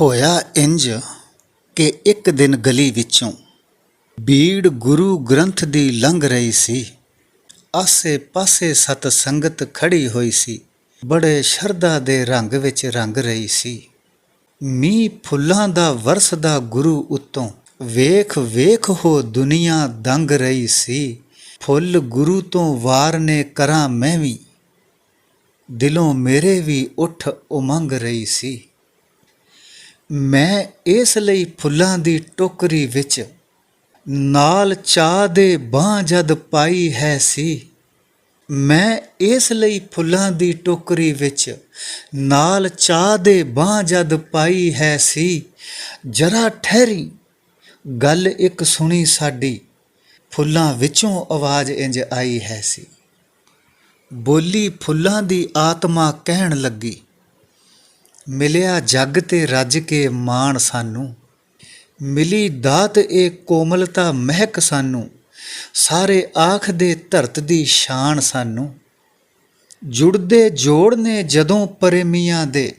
ਹੋਇਆ ਇੰਜ ਕਿ ਇੱਕ ਦਿਨ ਗਲੀ ਵਿੱਚੋਂ ਬੀੜ ਗੁਰੂ ਗ੍ਰੰਥ ਦੀ ਲੰਘ ਰਹੀ ਸੀ। ਆਸੇ ਪਾਸੇ ਸਤ ਸੰਗਤ ਖੜੀ ਹੋਈ ਸੀ। ਬੜੇ ਸ਼ਰਧਾ ਦੇ ਰੰਗ ਵਿੱਚ ਰੰਗ ਰਹੀ ਸੀ। ਮੀਂਹ ਫੁੱਲਾਂ ਦਾ ਵਰਸਦਾ ਗੁਰੂ ਉੱਤੋਂ ਵੇਖ ਵੇਖ ਹੋ ਦੁਨੀਆ ਦੰਗ ਰਹੀ ਸੀ। ਫੁੱਲ ਗੁਰੂ ਤੋਂ ਵਾਰ ਨੇ ਕਰਾਂ ਮੈਂ ਵੀ। ਦਿਲੋਂ ਮੇਰੇ ਵੀ ਉੱਠ ਉਮੰਗ ਰਹੀ ਸੀ। ਮੈਂ ਇਸ ਲਈ ਫੁੱਲਾਂ ਦੀ ਟੋਕਰੀ ਵਿੱਚ ਨਾਲ ਚਾਹ ਦੇ ਬਾਂਹ ਜਦ ਪਾਈ ਹੈ ਸੀ, ਮੈਂ ਇਸ ਲਈ ਫੁੱਲਾਂ ਦੀ ਟੋਕਰੀ ਵਿੱਚ ਨਾਲ ਚਾਹ ਦੇ ਬਾਂਹ ਜਦ ਪਾਈ ਹੈ ਸੀ। ਜਰਾ ਠਹਿਰੀ, ਗੱਲ ਇੱਕ ਸੁਣੀ ਸਾਡੀ, ਫੁੱਲਾਂ ਵਿੱਚੋਂ ਆਵਾਜ਼ ਇੰਜ ਆਈ ਹੈ ਸੀ। ਬੋਲੀ ਫੁੱਲਾਂ ਦੀ ਆਤਮਾ ਕਹਿਣ ਲੱਗੀ। ਮਿਲਿਆ ਜੱਗ ਤੇ ਰੱਜ ਕੇ ਮਾਣ ਸਾਨੂੰ। ਮਿਲੀ ਦਾਤ ਇਹ ਕੋਮਲਤਾ ਮਹਿਕ ਸਾਨੂੰ। ਸਾਰੇ ਆਖ ਦੇ ਧਰਤ ਦੀ ਸ਼ਾਨ ਸਾਨੂੰ। ਜੁੜਦੇ ਜੋੜ ਨੇ ਜਦੋਂ ਪ੍ਰੇਮੀਆਂ ਦੇ।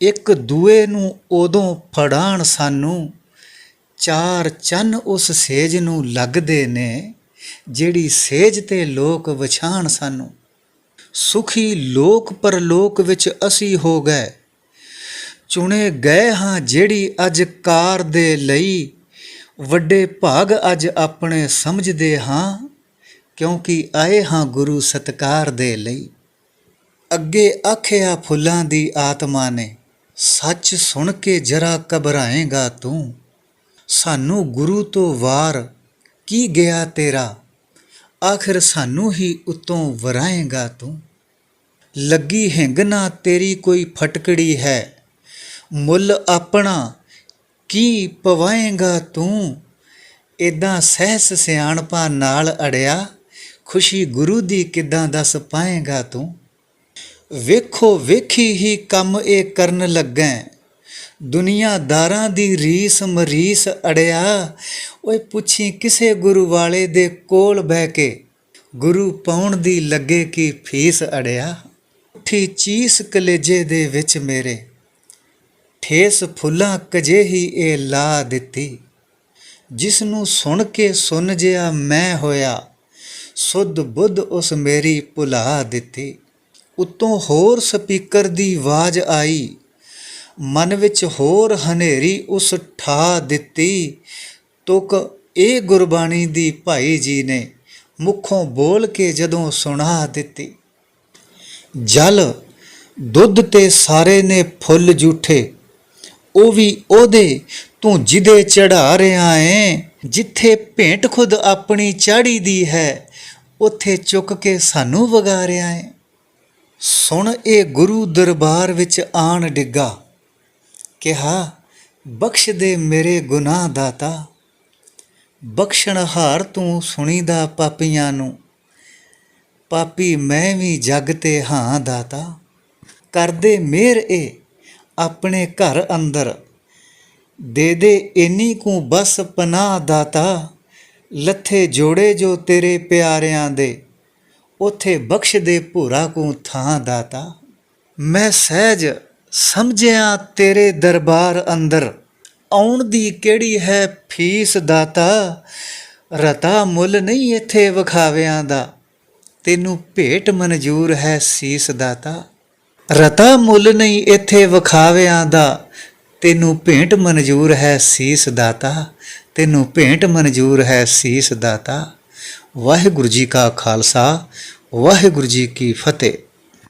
ਇੱਕ ਦੂਏ ਨੂੰ ਉਦੋਂ ਫੜਾਣ ਸਾਨੂੰ। ਚਾਰ ਚੰਨ ਉਸ ਸੇਜ ਨੂੰ ਲੱਗਦੇ ਨੇ, ਜਿਹੜੀ ਸੇਜ ਤੇ ਲੋਕ ਵਿਛਾਣ ਸਾਨੂੰ। ਸੁਖੀ ਲੋਕ ਪਰਲੋਕ ਵਿੱਚ ਅਸੀਂ ਹੋ ਗਏ। ਚੁਣੇ ਗਏ ਹਾਂ ਜਿਹੜੀ ਅੱਜ ਕਾਰ ਦੇ ਲਈ। ਵੱਡੇ ਭਾਗ ਅੱਜ ਆਪਣੇ ਸਮਝਦੇ ਹਾਂ, ਕਿਉਂਕਿ ਆਏ ਹਾਂ ਗੁਰੂ ਸਤਕਾਰ ਦੇ ਲਈ। ਅੱਗੇ ਆਖਿਆ ਫੁੱਲਾਂ ਦੀ ਆਤਮਾ ਨੇ, ਸੱਚ ਸੁਣ ਕੇ ਜਰਾ ਘਬਰਾਏਗਾ ਤੂੰ। ਸਾਨੂੰ ਗੁਰੂ ਤੋਂ ਵਾਰ ਕੀ ਗਿਆ ਤੇਰਾ? ਆਖਰ ਸਾਨੂੰ ਹੀ ਉਤੋਂ ਵਰਾਏਗਾ ਤੂੰ। ਲੱਗੀ ਹਿੰਗ ਨਾ ਤੇਰੀ ਕੋਈ ਫਟਕੜੀ ਹੈ। ਮੁੱਲ ਆਪਣਾ ਕੀ ਪਵਾਏਗਾ ਤੂੰ? ਇਦਾਂ ਸਹਿਸ ਸਿਆਣਪਾ ਨਾਲ ਅੜਿਆ, ਖੁਸ਼ੀ ਗੁਰੂ ਦੀ ਕਿਦਾਂ ਦੱਸ ਪਾਏਗਾ ਤੂੰ? ਵੇਖੋ ਵੇਖੀ ਹੀ ਕੰਮ ਇਹ ਕਰਨ ਲੱਗੈ। ਦੁਨੀਆਦਾਰਾਂ ਦੀ ਰੀਸ ਮਰੀਸ ਅੜਿਆ, ਓਏ ਪੁੱਛੀ ਕਿਸੇ ਗੁਰੂ ਵਾਲੇ ਦੇ ਕੋਲ ਬਹਿ ਕੇ, ਗੁਰੂ ਪਾਉਣ ਦੀ ਲੱਗੇ ਕੀ ਫੀਸ ਅੜਿਆ? ਉੱਠੀ ਚੀਸ ਕਲੇਜੇ ਦੇ ਵਿੱਚ ਮੇਰੇ। ਠੇਸ ਫੁੱਲਾਂ ਕਜੇ ਹੀ ਇਹ ਲਾ ਦਿੱਤੀ। ਜਿਸ ਨੂੰ ਸੁਣ ਕੇ ਸੁਣ ਜਿਆ ਮੈਂ ਹੋਇਆ, ਸੁੱਧ ਬੁੱਧ ਉਸ ਮੇਰੀ ਭੁਲਾ ਦਿੱਤੀ। ਉਤੋਂ ਹੋਰ ਸਪੀਕਰ ਦੀ ਆਵਾਜ਼ ਆਈ, ਮਨ ਵਿੱਚ ਹੋਰ ਹਨੇਰੀ ਉਸ ਠਾ ਦਿੱਤੀ। ਤੁਕ ਇਹ ਗੁਰਬਾਣੀ ਦੀ ਭਾਈ ਜੀ ਨੇ ਮੁਖੋਂ ਬੋਲ ਕੇ ਜਦੋਂ ਸੁਣਾ ਦਿੱਤੀ। ਜਲ, ਦੁੱਧ ਤੇ ਸਾਰੇ ਨੇ ਫੁੱਲ ਜੂਠੇ। ਉਹ ਵੀ ਉਹਦੇ, ਤੂੰ ਜਿਹਦੇ ਚੜਾ ਰਿਆ ਏ, ਜਿੱਥੇ ਭੇਂਟ ਖੁਦ ਆਪਣੀ ਚਾੜੀ ਦੀ ਹੈ, ਉੱਥੇ ਚੁੱਕ ਕੇ ਸਾਨੂੰ ਵਗਾ ਰਿਆ ਏ। ਸੁਣ ਇਹ ਗੁਰੂ ਦਰਬਾਰ ਵਿੱਚ ਆਣ ਡਿੱਗਾ। ਕਿਹਾ, ਬਖਸ਼ ਦੇ ਮੇਰੇ ਗੁਨਾਹ ਦਾਤਾ ਬਖਸ਼ਣਹਾਰ ਤੂੰ ਸੁਣੀਦਾ ਪਾਪੀਆਂ ਨੂੰ। ਪਾਪੀ ਮੈਂ ਵੀ ਜਗ ਤੇ ਹਾਂ ਦਾਤਾ। ਕਰਦੇ ਮੇਰ ਏ ਆਪਣੇ ਘਰ ਅੰਦਰ। ਦੇ ਦੇ ਇੰਨੀ ਕੁ ਬਸ ਪਨਾਹ ਦਾਤਾ। ਲੱਥੇ ਜੋੜੇ ਜੋ ਤੇਰੇ ਪਿਆਰਿਆਂ ਦੇ। ਉਥੇ ਬਖਸ਼ ਦੇ ਭੂਰਾ ਕੋ ਥਾਂ ਦਾਤਾ। ਮੈਂ ਸਹਿਜ ਸਮਝਿਆ ਤੇਰੇ ਦਰਬਾਰ ਅੰਦਰ। ਆਉਣ ਦੀ ਕਿਹੜੀ ਹੈ ਫੀਸ ਦਾਤਾ? ਰਤਾ ਮੁੱਲ ਨਹੀਂ ਇੱਥੇ ਵਿਖਾਵਿਆਂ ਦਾ। ਤੈਨੂੰ ਭੇਟ ਮਨਜ਼ੂਰ ਹੈ ਸੀਸ ਦਾਤਾ। ਰਤਾ ਮੁੱਲ ਨਹੀਂ ਇੱਥੇ ਵਿਖਾਵਿਆਂ ਦਾ। ਤੈਨੂੰ ਭੇਟ ਮਨਜ਼ੂਰ ਹੈ ਸੀਸ ਦਾਤਾ। ਤੈਨੂੰ ਭੇਟ ਮਨਜ਼ੂਰ ਹੈ ਸੀਸ ਦਾਤਾ। ਵਾਹਿਗੁਰੂ ਜੀ ਕਾ ਖਾਲਸਾ, ਵਾਹਿਗੁਰੂ ਜੀ ਕੀ ਫਤਿਹ।